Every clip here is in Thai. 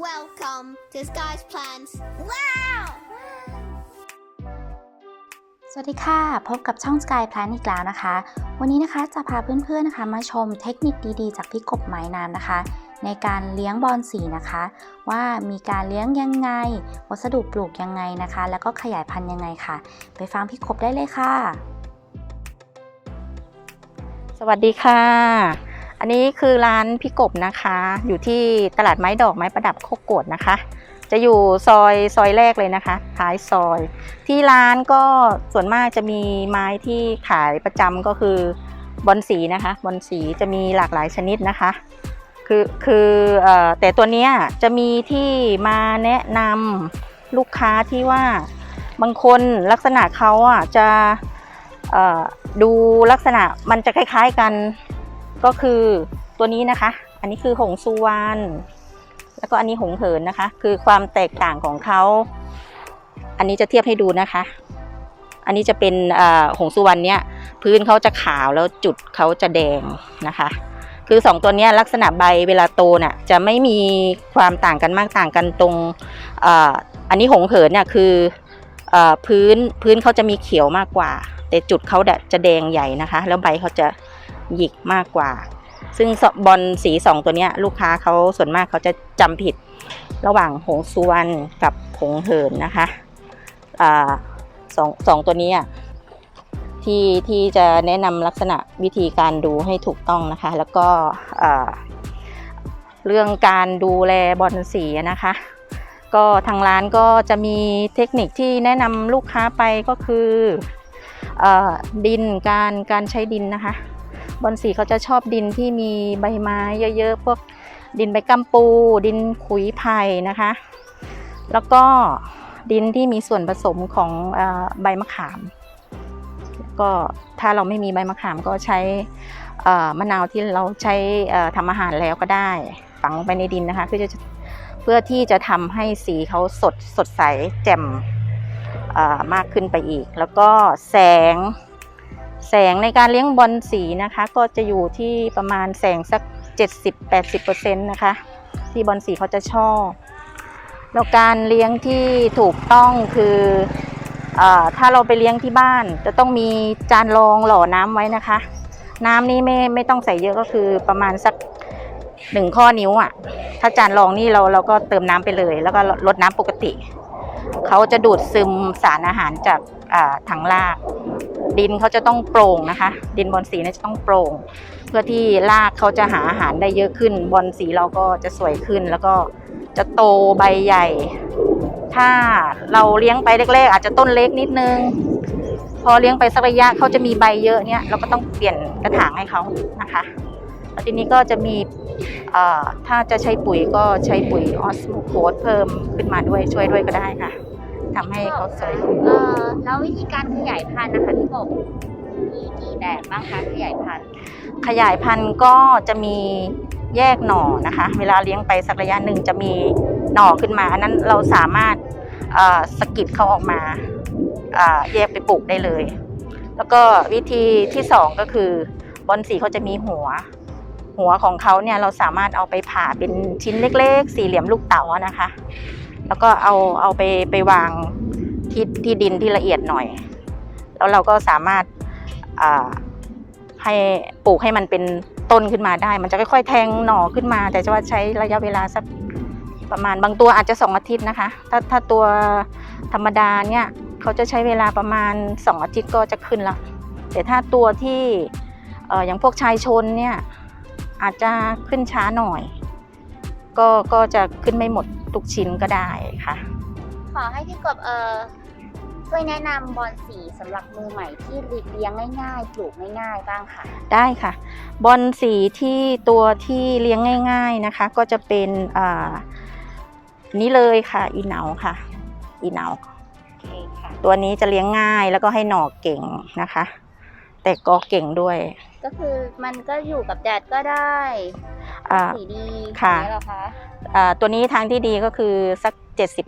Welcome to Sky's Plans. Wow! สวัสดีค่ะ พบกับช่อง Sky Plan อีกแล้วนะคะ วันนี้นะคะจะพาเพื่อนๆนะคะ มาชมเทคนิคดีๆ จากพี่กบไม้นานนะคะ ในการเลี้ยงบอลสีนะคะ ว่ามีการเลี้ยงยังไง วัสดุปลูกยังไงนะคะ แล้วก็ขยายพันธุ์ยังไงค่ะ ไปฟังพี่กบได้เลยค่ะ สวัสดีค่ะ อันนี้คือร้านพี่กบนะคะ อยู่ที่ตลาดไม้ดอกไม้ประดับโคกโกดนะคะ จะอยู่ซอยซอยแรกเลยนะคะ ท้ายซอย ที่ร้านก็ส่วนมากจะมีไม้ที่ขายประจำก็คือบอนสีนะคะบอนสีจะมีหลากหลายชนิดนะคะ คือคืออแต่ตัวเนี้ยจะมีที่มาแนะนำลูกค้าที่ว่าบางคนลักษณะเขาอะจะดูลักษณะมันจะคล้ายๆกัน ก็คือตัวนี้นะคะ อันนี้คือหงสุวรรณแล้วก็อันนี้หงเหินนะคะ คือความแตกต่างของเขาอันนี้จะเทียบให้ดูนะคะ อันนี้จะเป็นหงสุวรรณเนี่ยพื้นเขาจะขาวแล้วจุดเขาจะแดงนะคะ คือสองตัวนี้ลักษณะใบเวลาโตน่ะจะไม่มีความต่างกันมากต่างกันตรงอ,อันนี้หงเหินเนี่ยคืออพื้นพื้นเขาจะมีเขียวมากกว่า แต่จุดเขาจะแดงใหญ่นะคะ แล้วใบเขาจะ หยิกมากกว่า ซึ่งบอลสีสองตัวนี้ลูกค้าเขาส่วนมากเขาจะจำผิดระหว่างหงสุวรรณกับหงเหินนะคะอสองสองตัวนี้ที่ที่จะแนะนำลักษณะวิธีการดูให้ถูกต้องนะคะ แล้วก็เรื่องการดูแลบอลสีนะคะ ก็ทางร้านก็จะมีเทคนิคที่แนะนำลูกค้าไปก็คืออดินการการใช้ดินนะคะ บอลสีเขาจะชอบดินที่มีใบไม้เยอะๆ พวกดินใบกัมปู ดินขุยไผ่นะคะ แล้วก็ดินที่มีส่วนผสมของอใบมะขาม ก็ถ้าเราไม่มีใบมะขามก็ใช้มะนาวที่เราใช้ทำอาหารแล้วก็ได้ฝังลงไปในดินนะคะเพื่อจะเพื่อที่จะทำให้สีเขาสดสดใสแจ่มมากขึ้นไปอีก แล้วก็แสง แสงในการเลี้ยงบอลสีนะคะ ก็จะอยู่ที่ประมาณแสงสัก 70-80%นะคะ ที่บอลสีเขาจะชอบแล้วการเลี้ยงที่ถูกต้องคืออถ้าเราไปเลี้ยงที่บ้าน จะต้องมีจานรองหล่อน้ำไว้นะคะ น้ำนี่ไม่ไม่ต้องใส่เยอะก็คือประมาณสักหนึ่งข้อนิ้วอะ่ะ ถ้าจานรองนี่เราเราก็เติมน้ำไปเลย แล้วก็ลดน้ำปกติ เขาจะดูดซึมสารอาหารจากถังราก ดินเขาจะต้องโปร่งนะคะ ดินบอลสีเนี่ยจะต้องโปร่ง เพื่อที่รากเขาจะหาอาหารได้เยอะขึ้น บอลสีเราก็จะสวยขึ้น แล้วก็จะโตใบใหญ่ ถ้าเราเลี้ยงไปแรกๆ อาจจะต้นเล็กนิดนึง พอเลี้ยงไปสักระยะเขาจะมีใบเยอะเนี่ยเราก็ต้องเปลี่ยนกระถางให้เขานะคะแล้วทีนี้ก็จะมีถ้าจะใช้ปุ๋ยก็ใช้ปุ๋ยออสโมโคสเพิ่มขึ้นมาด้วยช่วยด้วยก็ได้ค่ะ ทำให้เขาสวยขึ้นเออแล้ววิธีการขยายพันธุ์นะคะพี่กบมีกี่แบบบ้างคะขยายพันธุ์ขยายพันธุ์ก็จะมีแยกหน่อนะคะ เวลาเลี้ยงไปสักระยะหนึ่งจะมีหน่อขึ้นมาอันนั้นเราสามารถเอ่อสะกิดเขาออกมาเอ่อแยกไปปลูกได้เลย แล้วก็วิธีที่สองก็คือบอนสีเขาจะมีหัว หัวของเขาเนี่ยเราสามารถเอาไปผ่าเป็นชิ้นเล็ก ๆ สี่เหลี่ยมลูกเต๋าอะนะคะ แล้วก็เอาเอาไปไปวางที่ที่ดินที่ละเอียดหน่อย แล้วเราก็สามารถให้ปลูกให้มันเป็นต้นขึ้นมาได้ มันจะค่อยๆแทงหน่อขึ้นมา แต่จะว่าใช้ระยะเวลาสักประมาณบางตัวอาจจะสองอาทิตย์นะคะ ถ้าถ้าตัวธรรมดาเนี่ยเขาจะใช้เวลาประมาณสองอาทิตย์ก็จะขึ้นละแต่ถ้าตัวที่อย่างพวกชายชนเนี่ยอาจจะขึ้นช้าหน่อย ก็ก็จะขึ้นไม่หมด ทุกชิ้นก็ได้ค่ะ ขอให้พี่กบเออช่วยแนะนำบอลสีสำหรับมือใหม่ที่เลี้ยงง่ายๆ ปลูกง่ายๆ บ้างค่ะ ได้ค่ะ บอลสีที่ตัวที่เลี้ยงง่าย ๆนะคะ ก็จะเป็นอ่านี่เลยค่ะอีเหนาค่ะ อีเหนาโอเคค่ะตัวนี้จะเลี้ยงง่ายแล้วก็ให้หน่อเก่งนะคะ แต่ก็เก่งด้วย ก็คือมันก็อยู่กับแดดก็ได้อ่าสีดีค่ะ อย่างนี้เหรอคะอ่าตัวนี้ทางที่ดีก็คือสัก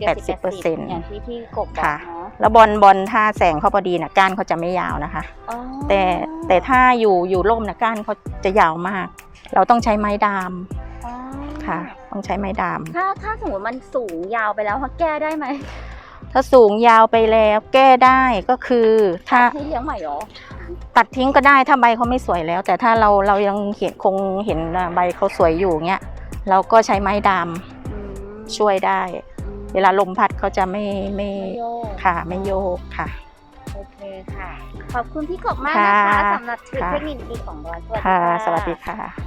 70-80%เปอร์เซ็นต์อย่างที่พี่กบบอกค่ะ เนาะแล้วบอลบอลถ้าแสงเขาพอดีนะก้านเขาจะไม่ยาวนะคะ อ๋อแต่แต่ถ้าอยู่อยู่ร่มนะก้านเขาจะยาวมาก เราต้องใช้ไม้ดามอ๋อค่ะ ต้องใช้ไม้ดาม ถ้าถ้าสมมติมันสูงยาวไปแล้วเขาแก้ได้ไหมถ้าสูงยาวไปแล้วแก้ได้ก็คือถ้า ให้เลี้ยงใหม่เหรอตัดทิ้งก็ได้ถ้าใบเขาไม่สวยแล้ว แต่ถ้าเราเรายังเห็นคงเห็นใบเขาสวยอยู่เงี้ย เราก็ใช้ไม้ดามอืมช่วยได้ เวลาลมพัดเขาจะไม่ไม่ไม่โยกค่ะไม่โยกค่ะโอเคค่ะ ขอบคุณพี่กบมากนะคะค่ะสำหรับทริคค่ะเทคนิคดีๆของบอลสวัสดีค่ะค่ะสวัสดีค่ะ